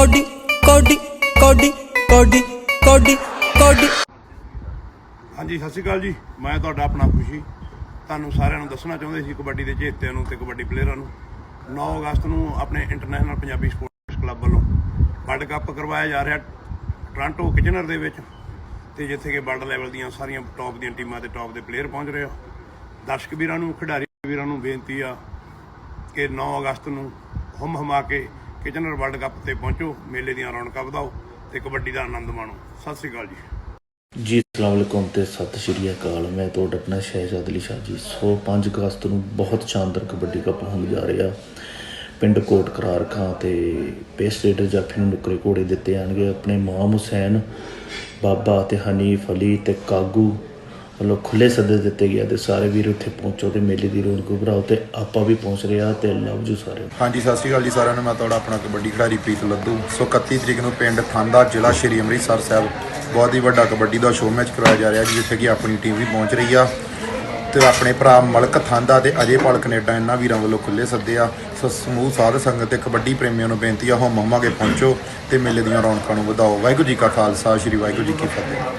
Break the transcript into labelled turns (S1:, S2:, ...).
S1: Cody ਕੋਡੀ ਕੋਡੀ ਕੋਡੀ ਕੋਡੀ ਕੋਡੀ।
S2: ਹਾਂਜੀ, ਸਤਿ ਸ਼੍ਰੀ ਅਕਾਲ ਜੀ। ਮੈਂ ਤੁਹਾਡਾ ਆਪਣਾ ਖੁਸ਼ੀ। ਤੁਹਾਨੂੰ ਸਾਰਿਆਂ ਨੂੰ ਦੱਸਣਾ ਚਾਹੁੰਦੇ ਸੀ ਕਬੱਡੀ ਦੇ ਚੇਤਿਆਂ ਨੂੰ ਤੇ ਕਬੱਡੀ ਪਲੇਅਰਾਂ ਨੂੰ। 9 ਅਗਸਤ ਨੂੰ ਆਪਣੇ ਇੰਟਰਨੈਸ਼ਨਲ ਪੰਜਾਬੀ ਸਪੋਰਟਸ ਕਲੱਬ ਵੱਲੋਂ ਵਰਲਡ ਕੱਪ ਕਰਵਾਇਆ ਜਾ ਰਿਹਾ ਟੋਰਾਂਟੋ ਕਿਚਨਰ ਦੇ ਵਿੱਚ। ਤੇ ਜਿੱਥੇ ਕਿ ਵਰਲਡ ਲੈਵਲ ਦੀਆਂ ਸਾਰੀਆਂ ਟੌਪ ਦੀਆਂ ਟੀਮਾਂ ਤੇ ਟੌਪ ਦੇ ਪਲੇਅਰ ਪਹੁੰਚ ਰਹੇ ਆ। ਦਰਸ਼ਕ ਵੀਰਾਂ ਨੂੰ, ਖਿਡਾਰੀ ਵੀਰਾਂ ਨੂੰ ਬੇਨਤੀ ਆ ਕਿ 9 ਅਗਸਤ ਨੂੰ ਹਮ ਹਮਾ ਕੇ ਕਿਚਨਰ ਵਰਲਡ ਕੱਪ ਤੇ ਪਹੁੰਚੋ, ਮੇਲੇ ਦੀਆਂ ਰੌਣਕਾਂ ਵਧਾਓ ਤੇ ਕਬੱਡੀ ਦਾ ਆਨੰਦ ਮਾਣੋ। ਸਤਿ ਸ਼੍ਰੀ ਅਕਾਲ ਜੀ।
S3: ਜੀ, ਅਸਲਾਮ ਵਾਲੇਕੁਮ ਤੇ ਸਤਿ ਸ਼੍ਰੀ ਅਕਾਲ। ਮੈਂ ਤੁਹਾਡਾ ਆਪਣਾ ਸ਼ਹਿਜ਼ਾਦ ਅਲੀ ਸ਼ਾਹ ਜੀ। ਸੋ 5 ਅਗਸਤ ਨੂੰ ਬਹੁਤ ਸ਼ਾਨਦਾਰ ਕਬੱਡੀ ਕੱਪ ਹੋਣ ਜਾ ਰਿਹਾ। ਪਿੰਡ ਕੋਟ ਕਰਾਰ ਖਾਂ ਤੇ ਪੇਸ ਰੇਡਰ ਜਾਫੀ ਨੂੰ ਨੁਕਰੇ ਘੋੜੇ ਦਿੱਤੇ ਜਾਣਗੇ। ਆਪਣੇ ਮਾਮ ਹੁਸੈਨ, ਬਾਬਾ ਤੇ ਹਨੀਫ ਅਲੀ ਤੇ ਕਾਗੂ ਵੱਲੋਂ ਖੁੱਲੇ ਸੱਦੇ ਦਿੱਤੇ ਗਿਆ ਤੇ ਸਾਰੇ ਵੀਰ ਉੱਥੇ ਪਹੁੰਚੋ ਤੇ ਮੇਲੇ ਦੀ ਰੌਣਕ ਉਭਰਾਓ ਤੇ ਆਪਾਂ ਵੀ ਪਹੁੰਚ ਰਿਹਾ ਆ ਤੇ ਲਵ ਜੂ ਸਾਰੇ
S4: ਹਾਂਜੀ, ਸਤਿ ਸ਼੍ਰੀ ਅਕਾਲ ਜੀ ਸਾਰਿਆਂ ਨੂੰ। ਮੈਂ ਤੁਹਾਡਾ ਆਪਣਾ ਕਬੱਡੀ ਖਿਡਾਰੀ ਪ੍ਰੀਤ ਲੱਦੂ। ਸੋ 31 ਤਰੀਕ ਨੂੰ ਪਿੰਡ ਥਾਂਦਾ ਜ਼ਿਲ੍ਹਾ ਸ਼੍ਰੀ ਅੰਮ੍ਰਿਤਸਰ ਸਾਹਿਬ ਬਹੁਤ ਹੀ ਵੱਡਾ ਕਬੱਡੀ ਦਾ ਸ਼ੋਅ ਮੈਚ ਕਰਵਾਇਆ ਜਾ ਰਿਹਾ ਜੀ, ਜਿੱਥੇ ਕਿ ਆਪਣੀ ਟੀਮ ਵੀ ਪਹੁੰਚ ਰਹੀ ਆ। ਤੇ ਆਪਣੇ ਭਰਾ ਮਲਕ ਥਾਂਦਾ ਤੇ ਅਜੇ ਪਾਲ ਕੈਨੇਡਾ ਇਹਨਾਂ ਵੀਰਾਂ ਵੱਲੋਂ ਖੁੱਲੇ ਸੱਦੇ ਆ। ਸੋ ਸਮੂਹ ਸਾਧ ਸੰਗਤ ਤੇ ਕਬੱਡੀ ਪ੍ਰੇਮੀਆਂ ਨੂੰ ਬੇਨਤੀ ਆ ਹੋ ਮੰਮਾ ਕੇ ਪਹੁੰਚੋ ਤੇ ਮੇਲੇ ਦੀਆਂ ਰੌਣਕਾਂ ਨੂੰ ਵਧਾਓ। ਵਾਹਿਗੁਰੂ ਜੀ ਕਾ ਖਾਲਸਾ, ਸ਼੍ਰੀ ਵਾਹਿਗੁਰੂ ਜੀ ਕੀ ਫਤਿਹ।